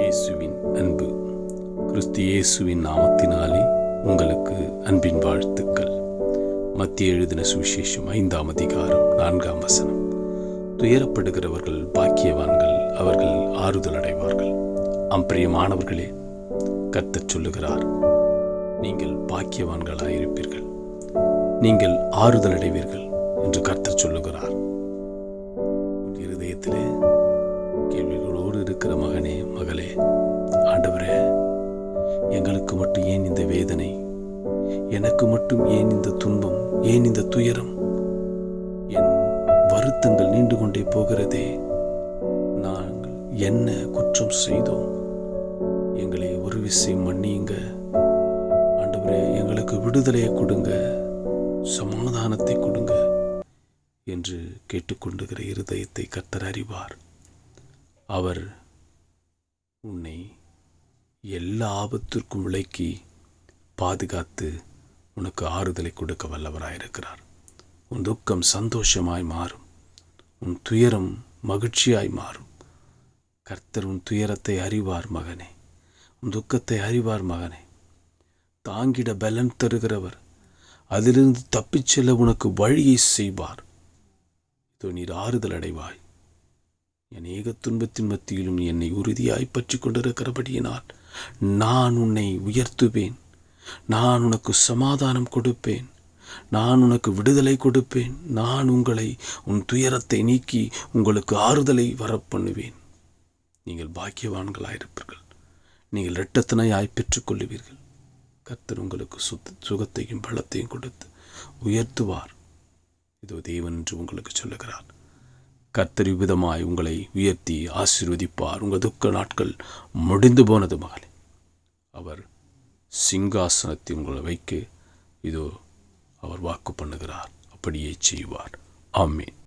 இயேசுவின் அன்பு. கிறிஸ்து இயேசுவின் நாமத்தினாலே உங்களுக்கு அன்பின் வாழ்த்துக்கள். மத்திய எழுதின சுவிசேஷம் ஐந்தாம் அதிகாரம் நான்காம் வசனம். துயரப்படுகிறவர்கள் பாக்கியவான்கள் அவர்கள் ஆறுதல் அடைவார்கள். அம்பிரியமானவர்களே கத்தச் சொல்லுகிறார் நீங்கள் பாக்கியவான்களாயிருப்பீர்கள். நீங்கள் ஆறுதல் அடைவீர்கள் என்று கர்த்தர் சொல்லுகிறார். இருதயத்திலே கேள்விகளோடு இருக்கிற மகனே எங்களுக்கு மட்டும் ஏன் இந்த வேதனை? எனக்கு மட்டும் ஏன் இந்த துன்பம்? ஏன் இந்த துயரம்? என் வருத்தங்கள் நீண்டு கொண்டே போகிறதே. நாங்கள் என்ன குற்றம் செய்தோம்? எங்களை ஒரு விஷயம் மன்னியுங்க. ஆண்டவரே எங்களுக்கு விடுதலையை கொடுங்க. சமாதானத்தை கொடுங்க என்று கேட்டுக்கொண்டுகிற இருதயத்தை கர்த்தர் அறிவார். அவர் உன்னை எல்லா ஆபத்திற்கும் விலக்கி பாதுகாத்து உனக்கு ஆறுதலை கொடுக்க வல்லவராயிருக்கிறார் உன் துக்கம் சந்தோஷமாய் மாறும். உன் துயரம் மகிழ்ச்சியாய் மாறும். கர்த்தர் உன் துயரத்தை அறிவார் மகனே. உன் துக்கத்தை அறிவார் மகனே. தாங்கிட பலன் தருகிறவர். அதிலிருந்து தப்பிச் செல்ல உனக்கு வழியை செய்வார். இதோ நீர் ஆறுதல் அடைவாய். என் ஏக துன்பத்தின் மத்தியிலும் என்னை உறுதியாய் பற்றி கொண்டிருக்கிறபடியினால் நான் உன்னை உயர்த்துவேன். நான் உனக்கு சமாதானம் கொடுப்பேன். நான் உனக்கு விடுதலை கொடுப்பேன். நான் உங்களை உன் துயரத்தை நீக்கி உங்களுக்கு ஆறுதலை வரப்பண்ணுவேன். நீங்கள் பாக்கியவான்களாயிருப்பீர்கள் நீங்கள் இரட்டத்தினையாய் பெற்றுக்கொள்ளுவீர்கள். கர்த்தர் உங்களுக்கு சுத்த சுகத்தையும் பலத்தையும் கொடுத்து உயர்த்துவார். இதோ தேவன் என்று உங்களுக்கு சொல்லுகிறார். கர்த்தர் விதமாய் உங்களை உயர்த்தி ஆசீர்வதிப்பார். உங்கள் துக்க நாட்கள் முடிந்து போனது மகளே. அவர் சிங்காசனத்தின் உங்களை வைக்க இதோ அவர் வாக்கு பண்ணுகிறார். அப்படியே செய்வார். ஆமீன்.